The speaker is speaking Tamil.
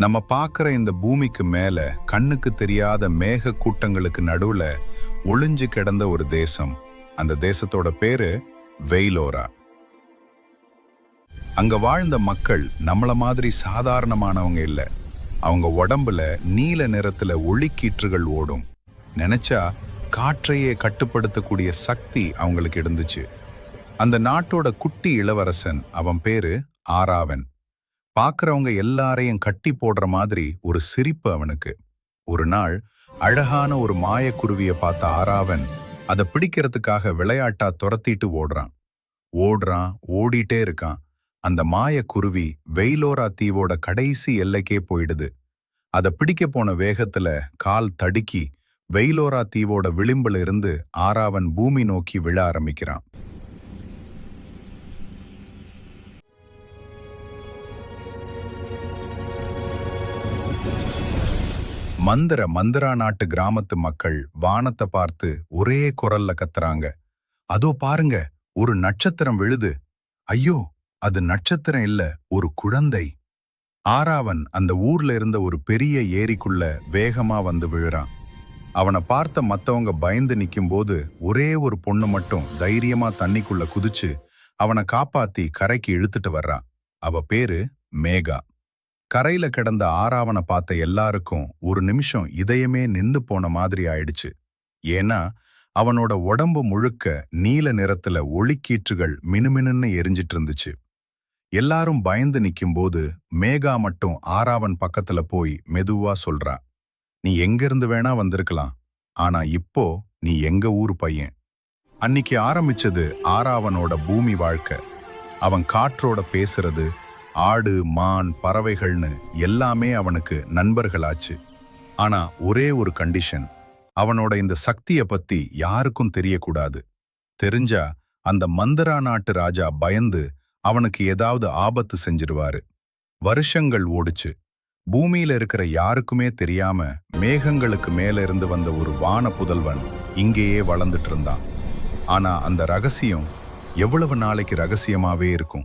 நம்ம பார்க்குற இந்த பூமிக்கு மேலே கண்ணுக்கு தெரியாத மேக கூட்டங்களுக்கு நடுவில் ஒளிஞ்சு கிடந்த ஒரு தேசம். அந்த தேசத்தோட பேரு வெயிலோரா. அங்க வாழ்ந்த மக்கள் நம்மள மாதிரி சாதாரணமானவங்க இல்லை. அவங்க உடம்புல நீல நிறத்துல ஒளிக்கீற்றுகள் ஓடும். நினைச்சா காற்றையே கட்டுப்படுத்தக்கூடிய சக்தி அவங்களுக்கு இருந்துச்சு. அந்த நாட்டோட குட்டி இளவரசன் அவன் பேரு ஆராவன். பார்க்குறவங்க எல்லாரையும் கட்டி போடுற மாதிரி ஒரு சிரிப்பு அவனுக்கு. ஒரு நாள் அழகான ஒரு மாயக்குருவியை பார்த்த ஆராவன் அதை பிடிக்கிறதுக்காக விளையாட்டா துரத்திட்டு ஓடுறான். ஓடுறான் ஓடிட்டே இருக்கான். அந்த மாயக்குருவி வெயிலோரா தீவோட கடைசி எல்லைக்கே போயிடுது. அதை பிடிக்க போன வேகத்துல கால் தடுக்கி வெயிலோரா தீவோட விளிம்புல இருந்து ஆராவன் பூமி நோக்கி விழ ஆரம்பிக்கிறான். மந்திர மந்திரா நாட்டு கிராமத்து மக்கள் வானத்தை பார்த்து ஒரே குரல்ல கத்துறாங்க. அதோ பாருங்க ஒரு நட்சத்திரம் விழுது. ஐயோ அது நட்சத்திரம் இல்ல ஒரு குழந்தை. ஆராவன் அந்த ஊர்ல இருந்த ஒரு பெரிய ஏரிக்குள்ள வேகமா வந்து விழுறான். அவனை பார்த்த மத்தவங்க பயந்து நிக்கும்போது ஒரே ஒரு பொண்ணு மட்டும் தைரியமா தண்ணிக்குள்ள குதிச்சு அவனை காப்பாத்தி கரைக்கு இழுத்துட்டு வர்றான் அவ பேரு மேகா. கரையில கிடந்த ஆறாவனை பார்த்த எல்லாருக்கும் ஒரு நிமிஷம் இதயமே நின்னு போன மாதிரி ஆயிடுச்சு. ஏன்னா அவனோட உடம்பு முழுக்க நீல நிறத்துல ஒளிக்கீற்றுகள் மினுமினுன்னு எரிஞ்சிட்டு இருந்துச்சு. எல்லாரும் பயந்து நிக்கும்போது மேகா மட்டும் ஆறாவன் பக்கத்துல போய் மெதுவா சொல்றா நீ எங்கிருந்து வேணா வந்திருக்கலாம் ஆனா இப்போ நீ எங்க ஊர் பையன்? அன்னிக்கு ஆரம்பிச்சது ஆறாவனோட பூமி வாழ்க்கை. அவன் காற்றோட பேசுறது ஆடு மான் பறவைகள்னு எல்லாமே அவனுக்கு நண்பர்களாச்சு. ஆனா ஒரே ஒரு கண்டிஷன் அவனோட இந்த சக்திய பத்தி யாருக்கும் தெரியக்கூடாது. தெரிஞ்சா அந்த மந்தரா நாட்டு ராஜா பயந்து அவனுக்கு ஏதாவது ஆபத்து செஞ்சிருவாரு. வருஷங்கள் ஓடுச்சு. பூமியில இருக்கிற யாருக்குமே தெரியாம மேகங்களுக்கு மேல இருந்து வந்த ஒரு வான புதல்வன் இங்கேயே வளர்ந்துட்டு இருந்தான். ஆனா அந்த ரகசியம் எவ்வளவு நாளைக்கு ரகசியமாவே இருக்கும்?